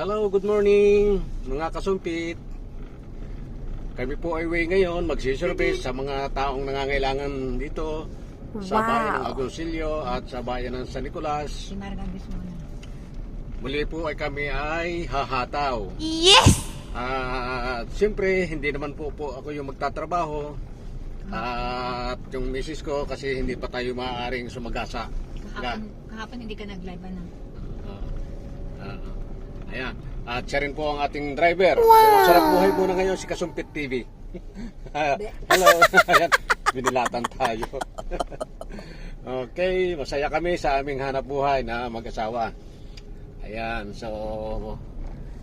Hello, good morning mga kasumpit. Kami po ay way ngayon magsiservice sa mga taong nangangailangan dito sa Wow. bayan ng Agoncillo at sa bayan ng San Nicolas. Muli po ay kami ay hahataw. Yes! At siyempre, hindi naman po po ako yung magtatrabaho. At yung misis ko kasi hindi pa tayo maaaring sumagasa. Kahapon, kahapon hindi ka nag-live ano? Ayan. At siya rin po ang ating driver. So, sarap buhay muna ngayon si Kasumpit TV. Hello. Ayan, binilatan tayo. okay, masaya kami sa aming hanap buhay na mag-asawa. Ayan, so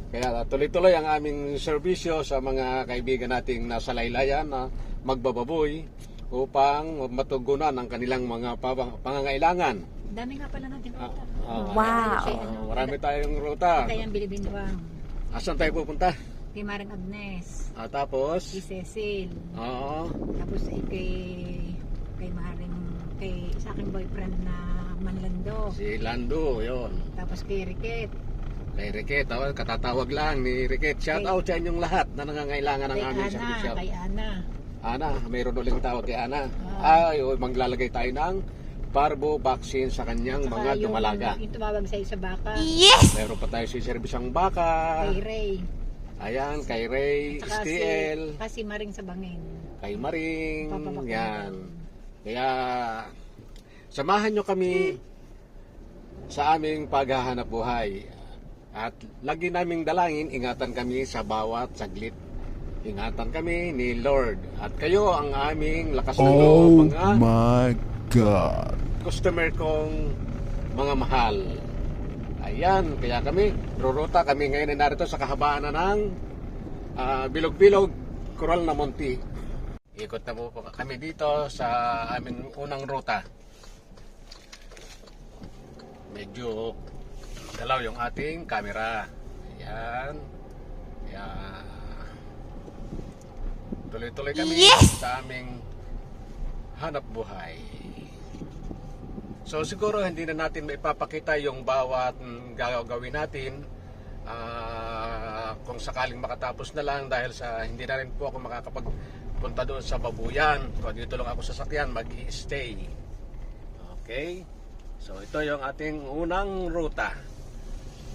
kaya tuloy-tuloy ang aming serbisyo sa mga kaibigan nating nasa laylayan na magbababoy upang matugunan ang kanilang mga pangangailangan. Dami nga pala natin Ah, ah, Wow. Ano, marami tayong ruta. Kaya ang Bilibinwang. Asan tayo pupunta? Kay Marang Agnes. Ah, tapos, Si Cecil. oo, Tapos eh, kay kay Maring kay sa aking boyfriend na Manlando. si Lando, yon. Tapos kay Ricket. Kay Ricket, tawag, katatawag lang ni Ricket. Shout Kay- out sa inyong lahat na nangangailangan ng Kay aming Ana. servisyo. Kay Ana. Ana, mayroon uling tawag kay Ana. Ah. Ay, oh, maglalagay tayo ng parvo vaccine sa kanyang Saka mga yung- dumalaga. Yung tumawag sa sa baka. Yes! Mayroon pa tayo si serbisyang baka. Kay Ray. Ayan, kay Ray, Saka si, STL, kasi Maring sa bangin. kay Maring, Papabakin yan. Kaya samahan nyo kami sa aming paghahanap buhay. At lagi naming dalangin, ingatan kami sa bawat saglit. Ingatan kami ni Lord. At kayo ang aming lakas ng loob, Oh mga my God. customer kong mga mahal. Ayan, kaya kami, ruruta kami ngayon ay narito sa kahabaan na ng ah, Bilog-Bilog, Coral na Monte. Ikot na po kami dito sa aming unang ruta. Medyo dalaw yung ating camera. Ayan. Kaya tuloy-tuloy kami Yes! sa aming hanap buhay. So siguro hindi na natin maipapakita yung bawat mm, gagawin natin ah, kung sakaling makatapos na lang dahil sa hindi na rin po ako makakapagpunta doon sa babuyan. So dito lang ako sa sakyan mag-stay. Okay? So ito yung ating unang ruta.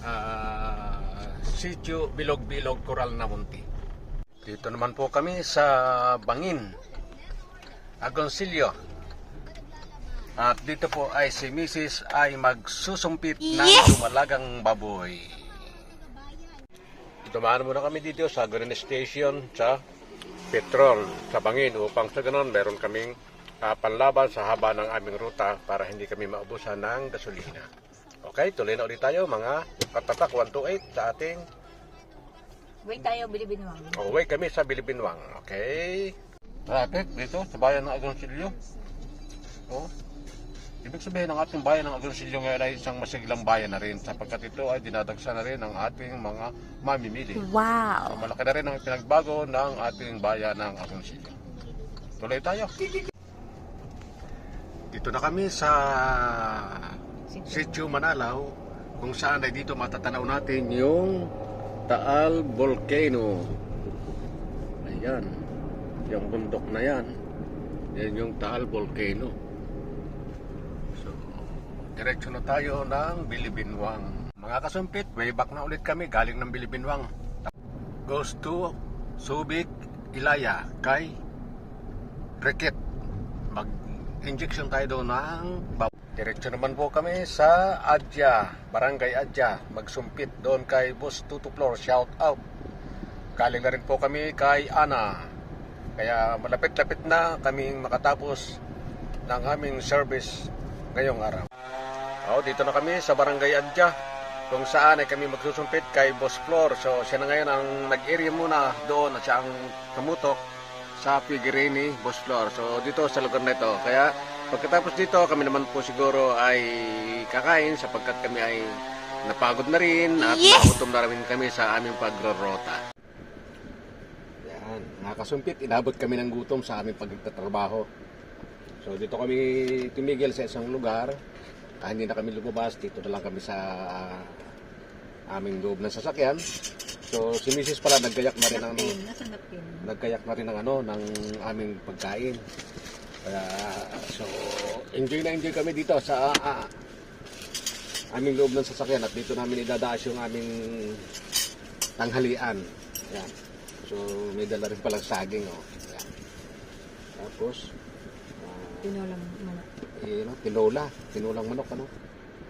Ah, Sitio Bilog-Bilog Coral na Munti. Dito naman po kami sa Bangin. Agoncillo. At dito po ay si Mrs. ay magsusumpit ng Yes! dumalagang baboy. Dumaan muna kami dito sa Green Station sa Petrol sa Bangin upang sa ganon meron kaming ah, panlaban sa haba ng aming ruta para hindi kami maubusan ng gasolina. Okay, tuloy na ulit tayo mga katatak 128 sa ating Wait tayo, Bilibinwang. Uwi kami sa Bilibinwang. Okay? Traffic dito sa bayan ng Agoncillo. Oh. Ibig sabihin ng ating bayan ng Agoncillo ngayon ay isang masiglang bayan na rin sapagkat ito ay dinadagsa na rin ng ating mga mamimili. So, Wow! malaki na rin ang pinagbago ng ating bayan ng Agoncillo. Tuloy tayo. Dito na kami sa Sitio Manalaw kung saan ay dito matatanaw natin yung Taal Volcano. Ayan. Yung bundok na yan. Yan yung Taal Volcano. So, diretso na tayo ng Bilibinwang. Mga kasumpit, way back na ulit kami galing ng Bilibinwang. Goes to Subic, Ilaya, kay Ricket. Mag-injection tayo doon ng Diretso naman po kami sa Adya, Barangay Adya. Magsumpit doon kay Boss Tutu Flor. Shout out. Galing na rin po kami kay Ana. Kaya malapit-lapit na kaming makatapos ng aming service ngayong araw. Oh, dito na kami sa Barangay Adya kung saan ay kami magsusumpit kay Boss Flor. So siya na ngayon ang nag-area muna doon at siya ang kamutok sa Figuerini, Boss Flor. So dito sa lugar na ito. Kaya pagkatapos dito kami naman po siguro ay kakain sapagkat kami ay napagod na rin at Yes! nagutom na rin kami sa aming pagrorota. Yan, nakasumpit, inabot kami ng gutom sa aming pagtatrabaho. So dito kami tumigil sa isang lugar. Ah, hindi na kami lumabas, dito na lang kami sa aming loob ng sasakyan. So si Mrs. pala naggayak na rin ng nagkayak na rin ng ano ng aming pagkain. Kaya so enjoy na enjoy kami dito sa ah, aming loob ng sasakyan at dito namin idadaas yung aming tanghalian. Yan. So may dala rin palang saging oh. Yan. Tapos Tinolang manok. eh, ano, tinola, tinolang manok ano.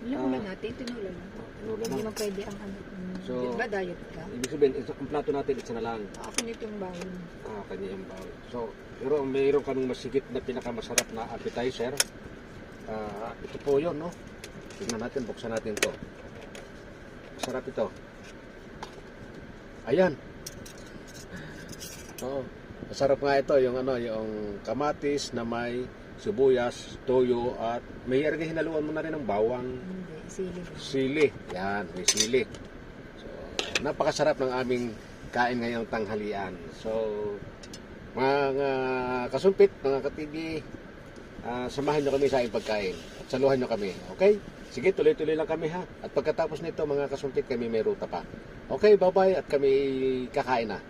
Mo Ah. natin, tinola lang. Tinola Hindi na. man pwede ang ano. So- di ba diet ka? Ibig sabihin, isa- ang plato natin isa na lang. Ako nito yung bawal. Ah, kanya yung bawal. So, pero mayroon kaming masigit na pinakamasarap na appetizer. Ah, ito po yun, no? Tingnan natin, buksan natin to. Masarap ito. Ayan. Oo. Masarap nga ito, yung ano, yung kamatis na may sibuyas, toyo, at may erga hinaluan mo na rin ng bawang, Hindi, sili. sili. Yan, may sili. So, napakasarap ng aming kain ngayong tanghalian. So, mga kasumpit, mga ka-TV, ah, samahan nyo kami sa aking pagkain. At saluhan nyo kami. Okay? Sige, tuloy-tuloy lang kami ha. At pagkatapos nito, mga kasumpit, kami may ruta pa. Okay, bye-bye at kami kakain na.